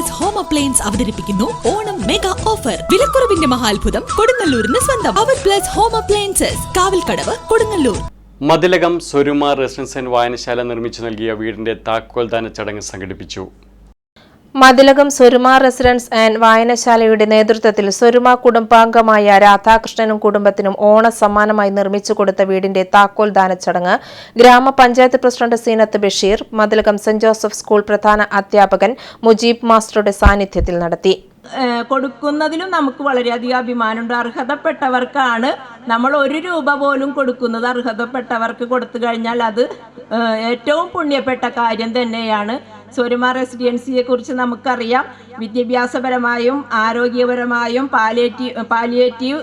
Plus home appliance അവതരിപ്പിക്കുന്നു. Onam mega offer വിലക്കുറവിന്റെ മഹാത്ഭുതം കൊടുങ്ങല്ലൂരിന് സ്വന്തം. അവർ plus home appliances Kavalkadavu Kodungallur. Mathilakam Swaruma residence and വായനശാല നിർമ്മിച്ചു നൽകിയ വീടിന്റെ താക്കോൽദാന ചടങ്ങ് സംഘടിപ്പിച്ചു. മതിലകം സ്വരുമ റെസിഡൻസ് ആൻഡ് വായനശാലയുടെ നേതൃത്വത്തിൽ സ്വരുമ കുടുംബാംഗമായ രാധാകൃഷ്ണനും കുടുംബത്തിനും ഓണ സമ്മാനമായി നിർമ്മിച്ചു കൊടുത്ത വീടിന്റെ താക്കോൽ ദാന ചടങ്ങ് ഗ്രാമപഞ്ചായത്ത് president Seenath Basheer Mathilakam Saint Joseph school പ്രധാന അധ്യാപകൻ മുജീബ് മാസ്റ്ററുടെ സാന്നിധ്യത്തിൽ നടത്തി. കൊടുക്കുന്നതിലും നമുക്ക് വളരെയധികം അഭിമാനമുണ്ട്. അർഹതപ്പെട്ടവർക്കാണ് നമ്മൾ ഒരു രൂപ പോലും കൊടുക്കുന്നത്. അർഹതപ്പെട്ടവർക്ക് കൊടുത്തു കഴിഞ്ഞാൽ അത് ഏറ്റവും പുണ്യപ്പെട്ട കാര്യം തന്നെയാണ്. സ്വരുമ റെസിഡൻസിയെ കുറിച്ച് നമുക്കറിയാം. വിദ്യാഭ്യാസപരമായും ആരോഗ്യപരമായും പാലിയേറ്റീവ് പാലിയേറ്റീവ്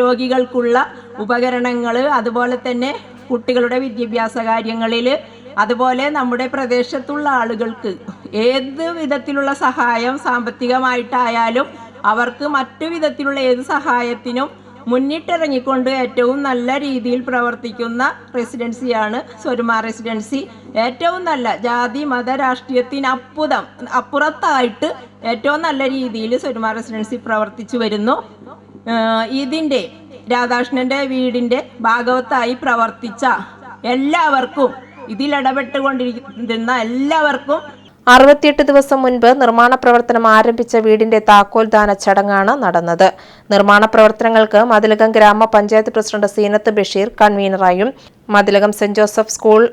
രോഗികൾക്കുള്ള ഉപകരണങ്ങൾ അതുപോലെ തന്നെ കുട്ടികളുടെ വിദ്യാഭ്യാസ കാര്യങ്ങളിൽ അതുപോലെ നമ്മുടെ പ്രദേശത്തുള്ള ആളുകൾക്ക് ഏത് വിധത്തിലുള്ള സഹായം സാമ്പത്തികമായിട്ടായാലും അവർക്ക് മറ്റു വിധത്തിലുള്ള ഏത് സഹായത്തിനും മുന്നിട്ടിറങ്ങിക്കൊണ്ട് ഏറ്റവും നല്ല രീതിയിൽ പ്രവർത്തിക്കുന്ന റെസിഡൻസിയാണ് സ്വരുമ റെസിഡൻസി. ഏറ്റവും നല്ല ജാതി മത രാഷ്ട്രീയത്തിനപ്പുതം അപ്പുറത്തായിട്ട് ഏറ്റവും നല്ല രീതിയിൽ സ്വരുമ റെസിഡൻസി പ്രവർത്തിച്ചു വരുന്നു. ഇതിന്റെ രാധാകൃഷ്ണന്റെ വീടിന്റെ ഭാഗവത്തായി പ്രവർത്തിച്ച എല്ലാവർക്കും ഇതിലിടപെട്ടുകൊണ്ടിരിക്കുന്ന എല്ലാവർക്കും അറുപത്തിയെട്ട് ദിവസം മുൻപ് നിർമ്മാണ പ്രവർത്തനം ആരംഭിച്ച വീടിന്റെ താക്കോൽ ദാന ചടങ്ങാണ് നടന്നത്. നിർമ്മാണ പ്രവർത്തനങ്ങൾക്ക് മതിലകം ഗ്രാമപഞ്ചായത്ത് president Seenath Basheer കൺവീനറായും Mathilakam Saint Joseph school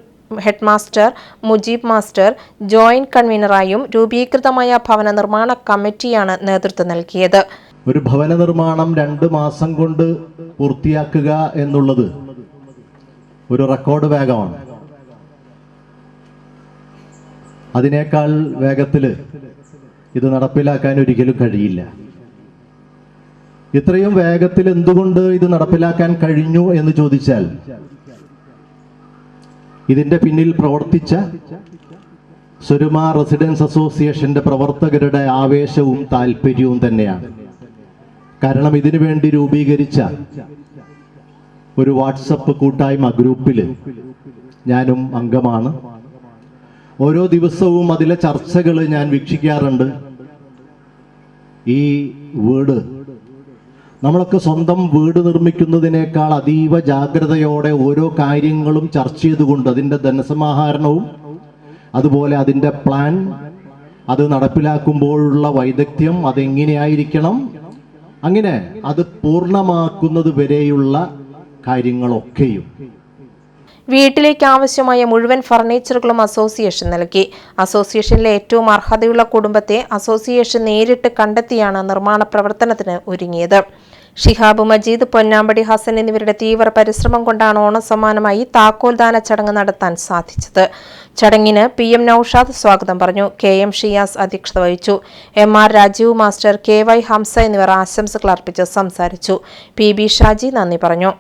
headmaster Mujeeb master joint കൺവീനറായും രൂപീകൃതമായ ഭവന നിർമ്മാണ കമ്മിറ്റിയാണ് നേതൃത്വം നൽകിയത്. ഒരു ഭവന നിർമ്മാണം രണ്ട് മാസം കൊണ്ട് പൂർത്തിയാക്കുക എന്നുള്ളത് ഒരു റെക്കോർഡ് വേഗമാണ്. അതിനേക്കാൾ വേഗത്തിൽ ഇത് നടപ്പിലാക്കാൻ ഒരിക്കലും കഴിയില്ല. ഇത്രയും വേഗത്തിൽ എന്തുകൊണ്ട് ഇത് നടപ്പിലാക്കാൻ കഴിഞ്ഞു എന്ന് ചോദിച്ചാൽ ഇതിന്റെ പിന്നിൽ പ്രവർത്തിച്ച സുരുമ റെസിഡൻസ് അസോസിയേഷന്റെ പ്രവർത്തകരുടെ ആവേശവും താല്പര്യവും തന്നെയാണ്. കാരണം ഇതിനു വേണ്ടി രൂപീകരിച്ച ഒരു വാട്സപ്പ് കൂട്ടായ്മ ഗ്രൂപ്പിൽ ഞാനും അംഗമാണ്. ഓരോ ദിവസവും അതിലെ ചർച്ചകൾ ഞാൻ വീക്ഷിക്കാറുണ്ട്. ഈ വീട് നമ്മളൊക്കെ സ്വന്തം വീട് നിർമ്മിക്കുന്നതിനേക്കാൾ അതീവ ജാഗ്രതയോടെ ഓരോ കാര്യങ്ങളും ചർച്ച ചെയ്തുകൊണ്ട് അതിന്റെ ധനസമാഹരണവും അതുപോലെ അതിന്റെ പ്ലാൻ അത് നടപ്പിലാക്കുമ്പോഴുള്ള വൈദഗ്ധ്യം അതെങ്ങനെയായിരിക്കണം അങ്ങനെ അത് പൂർണമാക്കുന്നത് വരെയുള്ള കാര്യങ്ങളൊക്കെയും. വീട്ടിലേക്ക് ആവശ്യമായ മുഴുവൻ ഫർണിച്ചറുകളും അസോസിയേഷൻ നൽകി. അസോസിയേഷനിലെ ഏറ്റവും അർഹതയുള്ള കുടുംബത്തെ അസോസിയേഷൻ നേരിട്ട് കണ്ടെത്തിയാണ് നിർമ്മാണ പ്രവർത്തനത്തിന് ഒരുങ്ങിയത്. ഷിഹാബ് മജീദ് പൊന്നാമ്പടി ഹസൻ എന്നിവരുടെ തീവ്ര പരിശ്രമം കൊണ്ടാണ് ഓണസമ്മാനമായി താക്കോൽദാന ചടങ്ങ് നടത്താൻ സാധിച്ചത്. ചടങ്ങിന് പി എം നൌഷാദ് സ്വാഗതം പറഞ്ഞു. കെ എം ഷിയാസ് അധ്യക്ഷത വഹിച്ചു. M R Rajeev master K Y Hamsa എന്നിവർ ആശംസകൾ അർപ്പിച്ച് സംസാരിച്ചു. പി ബി ഷാജി നന്ദി പറഞ്ഞു.